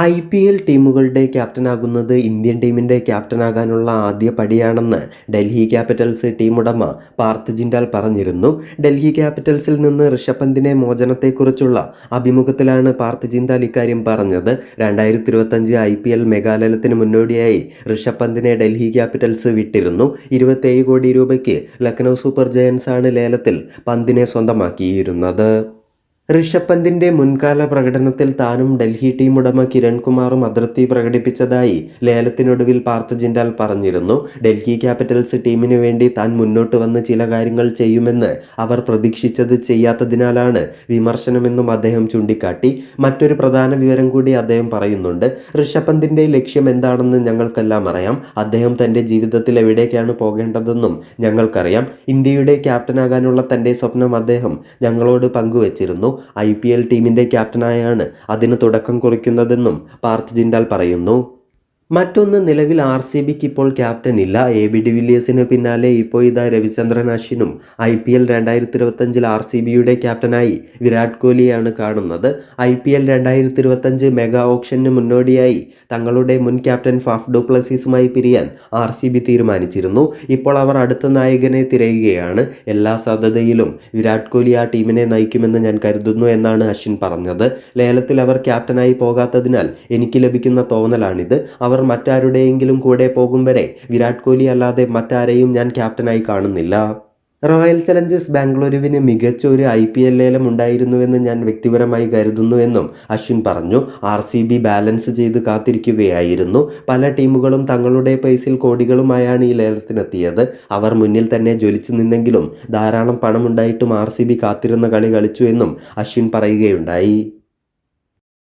I P L ടീമുകളുടെ ക്യാപ്റ്റനാകുന്നത് Indian ടീമിന്റെ ക്യാപ്റ്റനാകാനുള്ള ആദ്യ പടിയാണെന്ന് ഡൽഹി ക്യാപിറ്റൽസ് ടീം ഉടമ പാർത്ത് ജിൻഡാൽ പറഞ്ഞിരുന്നു. ഡൽഹി ക്യാപിറ്റൽസിൽ നിന്ന് ഋഷഭ് പന്തിനെ മോചനത്തെക്കുറിച്ചുള്ള അഭിമുഖത്തിലാണ് പാർത്ത് ജിൻഡാൽ ഇക്കാര്യം പറഞ്ഞത്. രണ്ടായിരത്തി ഇരുപത്തഞ്ച് ഐ പി എൽ മെഗാലയത്തിന് മുന്നോടിയായി ഋഷഭ് പന്തിനെ ഡൽഹി ക്യാപിറ്റൽസ് വിട്ടിരുന്നു. ഇരുപത്തേഴ് കോടി രൂപയ്ക്ക് ലക്നൗ സൂപ്പർ ജയൻസ് ആണ് ലേലത്തിൽ പന്തിനെ സ്വന്തമാക്കിയിരുന്നത്. ഋഷഭ് പന്തിന്റെ മുൻകാല പ്രകടനത്തിൽ താനും ഡൽഹി ടീം ഉടമ കിരൺ കുമാറും അതൃപ്തി പ്രകടിപ്പിച്ചതായി ലേലത്തിനൊടുവിൽ പാർത്ഥ ജിൻഡാൽ പറഞ്ഞിരുന്നു. ഡൽഹി ക്യാപിറ്റൽസ് ടീമിനു വേണ്ടി താൻ മുന്നോട്ട് വന്ന് ചില കാര്യങ്ങൾ ചെയ്യുമെന്ന് അവർ പ്രതീക്ഷിച്ചത് ചെയ്യാത്തതിനാലാണ് വിമർശനമെന്നും അദ്ദേഹം ചൂണ്ടിക്കാട്ടി. മറ്റൊരു പ്രധാന വിവരം കൂടി അദ്ദേഹം പറയുന്നുണ്ട്. ഋഷഭ് പന്തിന്റെ ലക്ഷ്യം എന്താണെന്ന് ഞങ്ങൾക്കെല്ലാം അറിയാം. അദ്ദേഹം തന്റെ ജീവിതത്തിൽ എവിടേക്കാണ് പോകേണ്ടതെന്നും ഞങ്ങൾക്കറിയാം. ഇന്ത്യയുടെ ക്യാപ്റ്റനാകാനുള്ള തന്റെ സ്വപ്നം അദ്ദേഹം ഞങ്ങളോട് പങ്കുവച്ചിരുന്നു. ഐ പി എൽ ടീമിന്റെ ക്യാപ്റ്റനായാണ്. അതിന് തുടക്കം കുറിക്കുന്നതെന്നും പാർത്ഥ് ജിൻഡാൽ പറയുന്നു. മറ്റൊന്ന് നിലവിൽ ആർ സി ബിക്ക് ഇപ്പോൾ ക്യാപ്റ്റൻ ഇല്ല. എ ബി ഡിവില്ലിയേഴ്സിന് പിന്നാലെ ഇപ്പോൾ ഇതാ രവിചന്ദ്രൻ അശ്വിനും. ഐ പി എൽ രണ്ടായിരത്തി ഇരുപത്തഞ്ചിൽ ആർ സി ബിയുടെ ക്യാപ്റ്റനായി വിരാട് കോഹ്ലിയാണ് കാണുന്നത്. ഐ പി എൽ രണ്ടായിരത്തി ഇരുപത്തഞ്ച് മെഗാ ഓപ്ഷന് മുന്നോടിയായി തങ്ങളുടെ മുൻ ക്യാപ്റ്റൻ ഫാഫ് ഡുപ്ലസീസുമായി പിരിയാൻ ആർ സി ബി തീരുമാനിച്ചിരുന്നു. ഇപ്പോൾ അവർ അടുത്ത നായകനെ തിരയുകയാണ്. എല്ലാ സാധ്യതയിലും വിരാട് കോഹ്ലി ആ ടീമിനെ നയിക്കുമെന്ന് ഞാൻ കരുതുന്നു എന്നാണ് അശ്വിൻ പറഞ്ഞത്. ലേലത്തിൽ അവർ ക്യാപ്റ്റനായി പോകാത്തതിനാൽ എനിക്ക് ലഭിക്കുന്ന തോന്നലാണിത്. അവർ മറ്റാരുടെയെങ്കിലും കൂടെ പോകും വരെ വിരാട് കോഹ്ലി അല്ലാതെ മറ്റാരെയും ഞാൻ ക്യാപ്റ്റനായി കാണുന്നില്ല. റോയൽ ചലഞ്ചേഴ്സ് ബാംഗ്ലൂരുവിന് മികച്ച ഒരു ഐ പി എൽ ലേലം ഉണ്ടായിരുന്നുവെന്ന് ഞാൻ വ്യക്തിപരമായി കരുതുന്നുവെന്നും അശ്വിൻ പറഞ്ഞു. ആർ സി ബി ബാലൻസ് ചെയ്ത് കാത്തിരിക്കുകയായിരുന്നു. പല ടീമുകളും തങ്ങളുടെ പൈസയിൽ കോടികളുമായാണ് ഈ ലേലത്തിനെത്തിയത്. അവർ മുന്നിൽ തന്നെ ജ്വലിച്ചു നിന്നെങ്കിലും ധാരാളം പണമുണ്ടായിട്ടും ആർ സി ബി കാത്തിരുന്ന കളി കളിച്ചു എന്നും അശ്വിൻ പറയുകയുണ്ടായി.